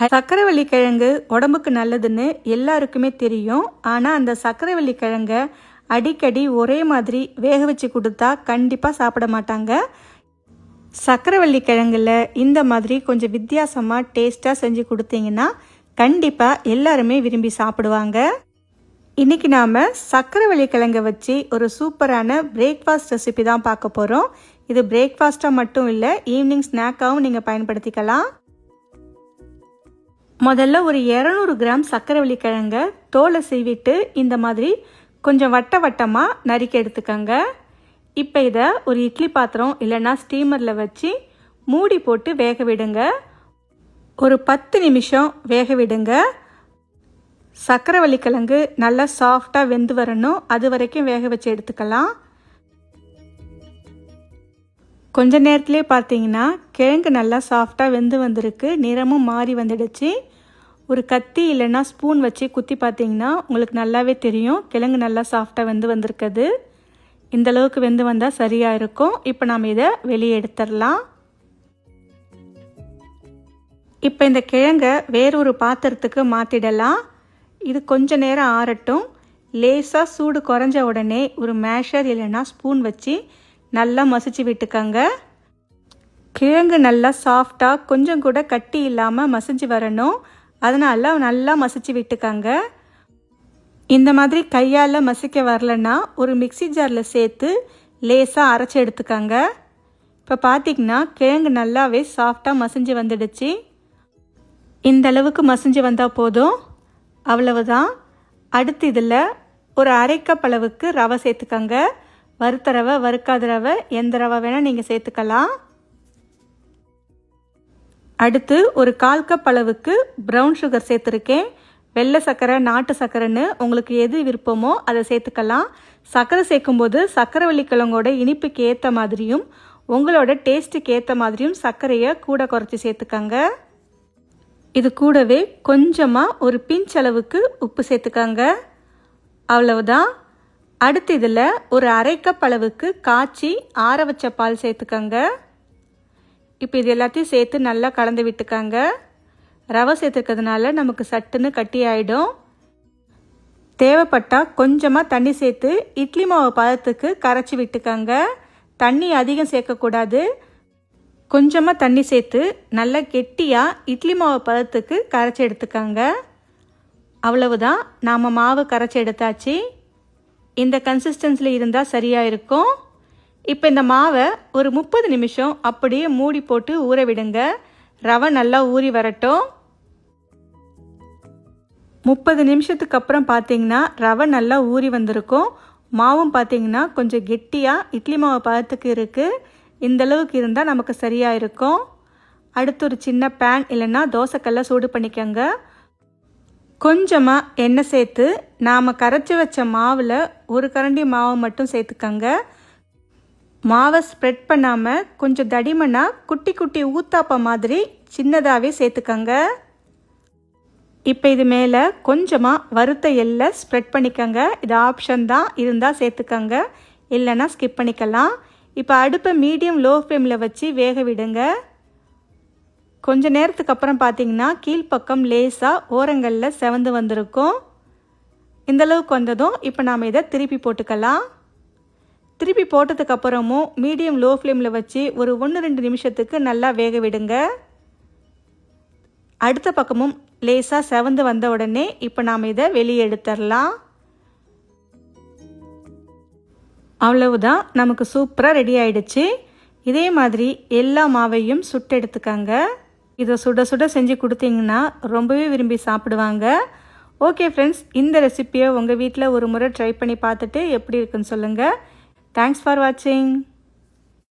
சக்கரவள்ளி கிழங்கு உடம்புக்கு நல்லதுன்னு எல்லாருக்குமே தெரியும். ஆனால் அந்த சக்கரவள்ளி கிழங்க அடிக்கடி ஒரே மாதிரி வேக வச்சு கொடுத்தா கண்டிப்பாக சாப்பிட மாட்டாங்க. சக்கரவள்ளி கிழங்குல இந்த மாதிரி கொஞ்சம் வித்தியாசமாக டேஸ்ட்டாக செஞ்சு கொடுத்தீங்கன்னா கண்டிப்பாக எல்லாருமே விரும்பி சாப்பிடுவாங்க. இன்றைக்கி நாம் சக்கரவள்ளி கிழங்கை வச்சு ஒரு சூப்பரான பிரேக்ஃபாஸ்ட் ரெசிபி தான் பார்க்க போகிறோம் இது பிரேக்ஃபாஸ்ட்டாக மட்டும் இல்லை ஈவினிங் ஸ்நாக்காகவும் நீங்கள் பயன்படுத்திக்கலாம். முதல்ல ஒரு இரநூறு கிராம் சக்கரவள்ளி கிழங்க தோலை சீவிட்டு இந்த மாதிரி கொஞ்சம் வட்ட வட்டமாக நறுக்கி எடுத்துக்கோங்க. இப்போ இதை ஒரு இட்லி பாத்திரம் இல்லைன்னா ஸ்டீமரில் வச்சு மூடி போட்டு வேக விடுங்க. ஒரு பத்து நிமிஷம் வேக விடுங்க. சக்கரவள்ளி கிழங்கு நல்லா சாஃப்டாக வெந்து வரணும். அது வரைக்கும் வேக வச்சு எடுத்துக்கலாம். கொஞ்ச நேரத்துலேயே பார்த்தீங்கன்னா கிழங்கு நல்லா சாஃப்டாக வெந்து வந்திருக்கு. நிறமும் மாறி வந்துடுச்சு. ஒரு கத்தி இல்லைன்னா ஸ்பூன் வச்சு குத்தி பார்த்தீங்கன்னா உங்களுக்கு நல்லாவே தெரியும். கிழங்கு நல்லா சாஃப்டாக வெந்து வந்திருக்குது. இந்த அளவுக்கு வெந்து வந்தால் சரியாக இருக்கும். இப்போ நாம் இதை வெளியே எடுத்துடலாம். இப்போ இந்த கிழங்கை வேறொரு பாத்திரத்துக்கு மாற்றிடலாம் இது கொஞ்ச நேரம் ஆறட்டும். லேசாக சூடு குறைஞ்ச உடனே ஒரு மேஷர் இல்லைன்னா ஸ்பூன் வச்சு நல்லா மசிச்சு விட்டுக்கங்க. கிழங்கு நல்லா சாஃப்டாக கொஞ்சம் கூட கட்டி இல்லாமல் மசிஞ்சு வரணும். அதனால் நல்லா மசிச்சு விட்டுக்கங்க. இந்த மாதிரி கையால் மசிக்க வரலன்னா ஒரு மிக்சி ஜாரில் சேர்த்து லேசாக அரைச்சி எடுத்துக்கங்க. இப்போ பார்த்திங்கன்னா கிழங்கு நல்லாவே சாஃப்டாக மசிஞ்சு வந்துடுச்சு. இந்த அளவுக்கு மசிஞ்சு வந்தால் போதும். அவ்வளவுதான். அடுத்து இதில் ஒரு அரைக்கப்பளவுக்கு அளவுக்கு ரவை சேர்த்துக்கங்க. வறுத்த ரவை வறுக்காத ரவை எந்த ரவை வேணால் நீங்கள் சேர்த்துக்கலாம். அடுத்து ஒரு கால் கப் அளவுக்கு ப்ரௌன் சுகர் சேர்த்துருக்கேன். வெள்ளை சர்க்கரை நாட்டு சர்க்கரைன்னு உங்களுக்கு எது விருப்பமோ அதை சேர்த்துக்கலாம். சர்க்கரை சேர்க்கும்போது சர்க்கரை வள்ளிக்கிழங்கோட இனிப்புக்கு ஏற்ற மாதிரியும் உங்களோட டேஸ்ட்டுக்கு ஏற்ற மாதிரியும் சர்க்கரையை கூட குறைச்சி சேர்த்துக்கங்க. இது கூடவே கொஞ்சமாக ஒரு பிஞ்ச் அளவுக்கு உப்பு சேர்த்துக்கங்க. அவ்வளவுதான். அடுத்து இதில் ஒரு அரை கப் அளவுக்கு காய்ச்சி ஆற வச்ச பால் சேர்த்துக்கங்க. இப்போ இது எல்லாத்தையும் சேர்த்து நல்லா கலந்து விட்டுக்கங்க. ரவை சேர்த்துருக்கிறதுனால நமக்கு சட்டுன்னு கட்டி ஆகிடும் தேவைப்பட்டால் கொஞ்சமாக தண்ணி சேர்த்து இட்லி மாவு பதத்துக்கு கரைச்சி விட்டுக்கங்க. தண்ணி அதிகம் சேர்க்கக்கூடாது. கொஞ்சமாக தண்ணி சேர்த்து நல்லா கெட்டியாக இட்லி மாவு பதத்துக்கு கரைச்சி எடுத்துக்கங்க. அவ்வளவுதான். நாம் மாவு கரைச்சி எடுத்தாச்சு. இந்த கன்சிஸ்டன்சியில் இருந்தால் சரியாக இருக்கும். இப்போ இந்த மாவை ஒரு முப்பது நிமிஷம் அப்படியே மூடி போட்டு ஊற விடுங்க. ரவை நல்லா ஊறி வரட்டும். முப்பது நிமிஷத்துக்கு அப்புறம் பார்த்தீங்கன்னா ரவை நல்லா ஊறி வந்திருக்கும். மாவும் பார்த்தீங்கன்னா கொஞ்சம் கெட்டியாக இட்லி மாவு பதத்துக்கு இருக்குது இந்த அளவுக்கு இருந்தால் நமக்கு சரியாக இருக்கும். அடுத்து ஒரு சின்ன பேன் இல்லைன்னா தோசைக்கல்ல சூடு பண்ணிக்கோங்க. கொஞ்சமாக எண்ணெய் சேர்த்து நாம் கரைச்சி வச்ச மாவில் ஒரு கரண்டி மாவை மட்டும் சேர்த்துக்கங்க. மாவை ஸ்ப்ரெட் பண்ணாமல் கொஞ்சம் தடிமனாக குட்டி குட்டி ஊத்தாப்ப மாதிரி சின்னதாகவே சேர்த்துக்கங்க. இப்போ இது மேலே கொஞ்சமாக வறுத்த எல்லை ஸ்ப்ரெட் பண்ணிக்கோங்க. இது ஆப்ஷன் தான். இருந்தால் சேர்த்துக்கங்க. இல்லைன்னா ஸ்கிப் பண்ணிக்கலாம். இப்போ அடுப்பை மீடியம் லோ ஃப்ளேமில் வச்சு வேக விடுங்க. கொஞ்ச நேரத்துக்கு அப்புறம் பார்த்தீங்கன்னா கீழ்ப்பக்கம் லேசாக ஓரங்களில் செவந்து வந்திருக்கும். இந்தளவுக்கு வந்ததும் இப்போ நாம் இதை திருப்பி போட்டுக்கலாம். திருப்பி போட்டதுக்கப்புறமும் மீடியம் லோ ஃப்ளேமில் வச்சு ஒரு ஒன்று ரெண்டு நிமிஷத்துக்கு நல்லா வேக விடுங்க. அடுத்த பக்கமும் லேசாக செவந்து வந்த உடனே இப்போ நாம் இதை வெளியே எடுத்துடலாம். அவ்வளவுதான். நமக்கு சூப்பராக ரெடி ஆயிடுச்சு. இதே மாதிரி எல்லா மாவையும் சுட்டு எடுத்துக்கங்க. இதை சுட சுட செஞ்சு கொடுத்தீங்கன்னா ரொம்பவே விரும்பி சாப்பிடுவாங்க. ஓகே ஃப்ரெண்ட்ஸ் இந்த ரெசிப்பியை உங்கள் வீட்டில் ஒரு முறை ட்ரை பண்ணி பார்த்துட்டு எப்படி இருக்குன்னு சொல்லுங்கள் தேங்க்ஸ் ஃபார் வாட்சிங்